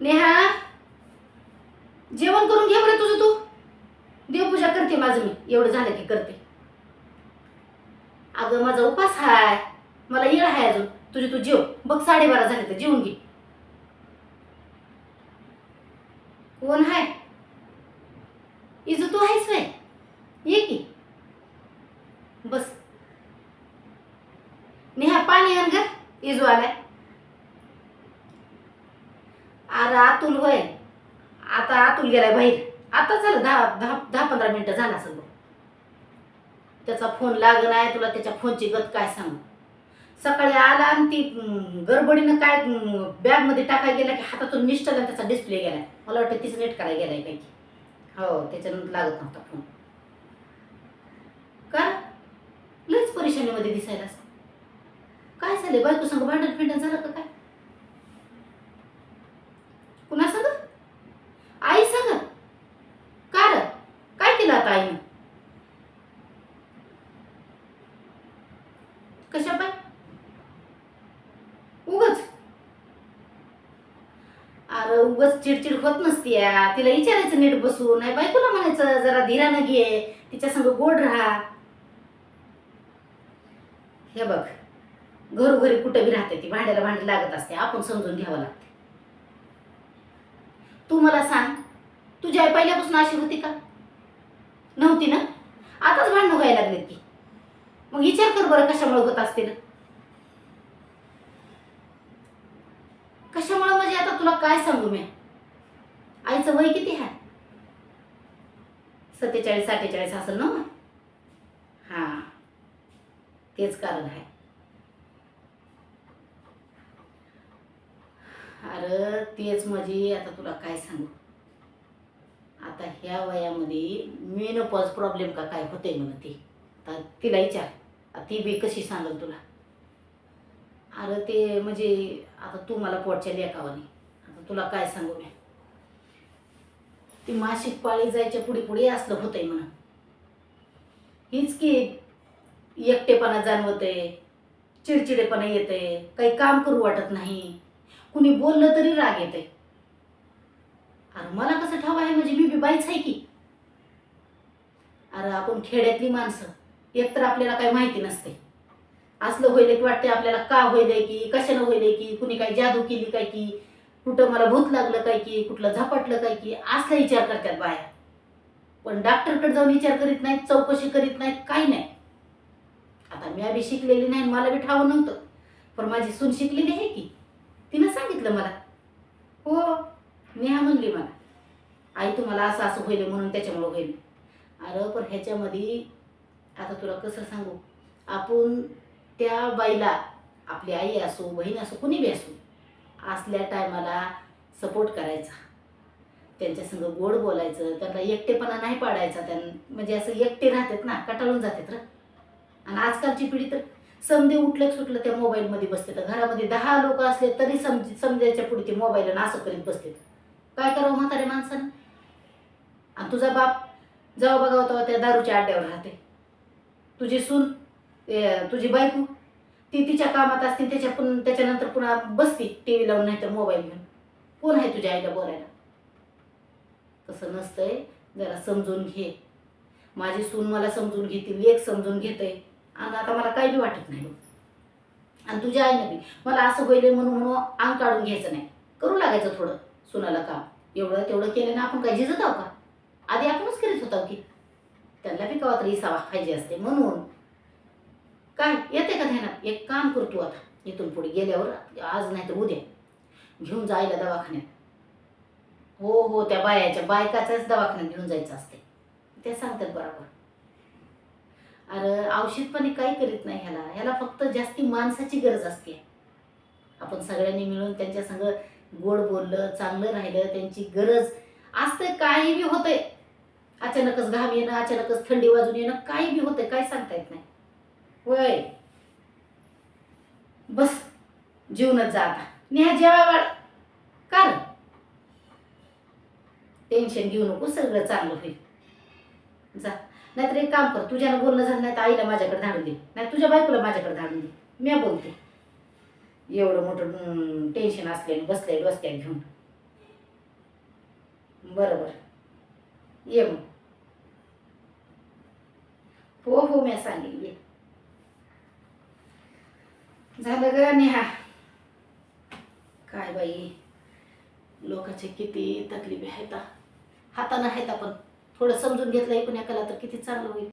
नेहा जेवण करून घे बरं तुझं तू. देवपूजा करते माझं मी. एवढं झालं की करते. अगं माझा उपास हाय. मला येळ आहे अजून. तुझी तू जेव. बघ साडेबारा झाले तर जेवून घे. कोण हाय? इजू तू आहेस नाही ये की. बस. नेहा पाणी आण ग. इजू आलाय. अरे अतुल होय. आता अतुल गेलाय बाहेर. आता झालं दहा दहा दहा पंधरा मिनिटं झाला सगळं त्याचा फोन लागला आहे तुला त्याच्या फोनची गत काय सांगू? सकाळी आला आणि ती गडबडीनं काय बॅगमध्ये टाकायला गेला की हातातून निष्ठला त्याचा डिस्प्ले गेलाय. मला वाटतं तीच नेट करायला गेलाय काही हो त्याच्यानंतर लागत नव्हता फोन. का? लच परेशानीमध्ये दिसायला काय झाले बायको सांग भांडण फिंडण झालं का काय कुणा सांग आई सांग का रे काय केलं आता आईनं कशा पाय उगच. अरे उगच चिडचिड होत नसती या तिला विचारायचं नीट बसून. नाही बायकोला म्हणायचं जरा धीरानं घे. तिच्या संग गोड राहा. हे बघ घरोघरी कुठं बी राहते ती भांड्याला भांडी लागत असते. आपण समजून घ्यावं लागते. तू मला सांग तुझी आई पहिल्यापासून अशी होती का? नव्हती ना? आताच भांडणं व्हायला लागलेत की मग विचार कर बरं कशामुळे होत असतील कशामुळे म्हणजे आता तुला काय सांगू मी? आईचं वय किती आहे सत्तेचाळीस अठ्ठेचाळीस असेल ना हा. तेच कारण आहे अरे तेच म्हणजे आता तुला काय सांगू? आता ह्या वयामध्ये मेनोपॉज प्रॉब्लेम का काय होते म्हणते? ती तर तिला विचार. ती बी कशी सांगेल तुला? अरे ते म्हणजे आता तू मला पोटच्या लेखावानी आता तुला काय सांगू मी? ती मासिक पाळी जायच्या पुढे पुढे असलं होतंय म्हणून हीच की एकटेपणा जाणवते चिडचिडेपणा येते काही काम करू वाटत नाही. कुणी बोललं तरी राग येते अरे मला कसं ठाव आहे? म्हणजे मी बी बाईच आहे की. अरे आपण खेड्यातली माणसं. एकतर आपल्याला काही माहिती नसते. असलं होईल की वाटते आपल्याला का होईल की कशानं होईल की कुणी काही जादू केली काय की कुठं मला भूत लागलं काय की कुठलं झपाटलं काय की असला विचार करतात बाया. पण डॉक्टरकडे जाऊन विचार करीत नाहीत चौकशी करीत नाहीत काही नाही. आता मी आम्ही शिकलेली नाही मला बी ठाव नव्हतं. पण माझी सून शिकलेली आहे की. तिनं सांगितलं मला. हो नेहा म्हणली मला आई तुम्हाला असं असं होईल म्हणून त्याच्यामुळं होईल. अरे पण ह्याच्यामध्ये आता तुला कसं सांगू? आपण त्या बाईला आपली आई असो बहीण असो कुणी बी असो असल्या टायमाला सपोर्ट करायचा. त्यांच्या संग गोड बोलायचं त्यांना एकटेपणा नाही पाडायचा त्यां म्हणजे असं एकटे राहतात ना कटाळून जातात र. आणि आजकालची पिढी तर समजे उठलं सुटलं त्या मोबाईलमध्ये बसते. तर घरामध्ये दहा लोक असले तरी समज समजायच्या पुढे ते मोबाईल असं करीत बसते. काय करावं म्हातारे माणसानं? आणि तुझा बाप जेव्हा बघावं तेव्हा त्या दारूच्या अड्ड्यावर राहते. तुझी सून ए, तुझी बायको ती तिच्या कामात असते त्याच्या पण त्याच्यानंतर पुन्हा बसती टी व्ही लावून नाही तर मोबाईल घेऊन. कोण आहे तुझ्या आईला बोलायला? तसं नसतंय. जरा समजून घे. माझी सून मला समजून घेते लेख समजून घेते आणि आता मला काही बी वाटत नाही. आणि तुझ्या आईनं बी. मला असं होईल म्हणून म्हणून अंग काढून घ्यायचं नाही. करू लागायचं थोडं सुनाला काम. एवढं तेवढं केलं ना आपण काय झिजत आहो का? आधी आपणच करीत होतो की. त्यांना बी कवा तरी इसावा पाहिजे असते. म्हणून काय? येते का ध्यानात? एक काम करतो आता. इथून पुढे गेल्यावर आज नाही तर उद्या घेऊन जायला दवाखान्यात. हो हो त्या बायाच्या बायकाच्याच दवाखान्यात घेऊन जायचं असते. ते सांगतात बरोबर. अरे औषधपणे काही करीत नाही ह्याला. ह्याला फक्त जास्ती माणसाची गरज असते. आपण सगळ्यांनी मिळून त्यांच्या संग गोड बोललं चांगलं राहिलं त्यांची गरज असतं काही बी होतंय. अचानकच घाम येणं अचानकच थंडी वाजून येणं काही बी होतं काय सांगता येत नाही. वय. बस. जीवनच जा आता. नेहा जेवा वाढ कर. टेन्शन घेऊ नको सगळं चांगलं होईल. जा. नाहीतर एक काम कर तुझ्यानं बोलणं झालं नाही तर आईला माझ्याकडे धाडून दे. नाही तुझ्या बायकोला माझ्याकडे धाडून दे. मी बोलते. एवढं मोठं टेन्शन असलेलं बसले डोसक्यात घेऊन. बरं बरं ये मग हो हो मी सांगेन ये झालं ग नेहा. काय बाई? लोकांचे किती तकलीफ आहेत हा. हातानं आहेत आपण. थोडं समजून घेतलं एकूण एकाला तर किती चांगलं होईल.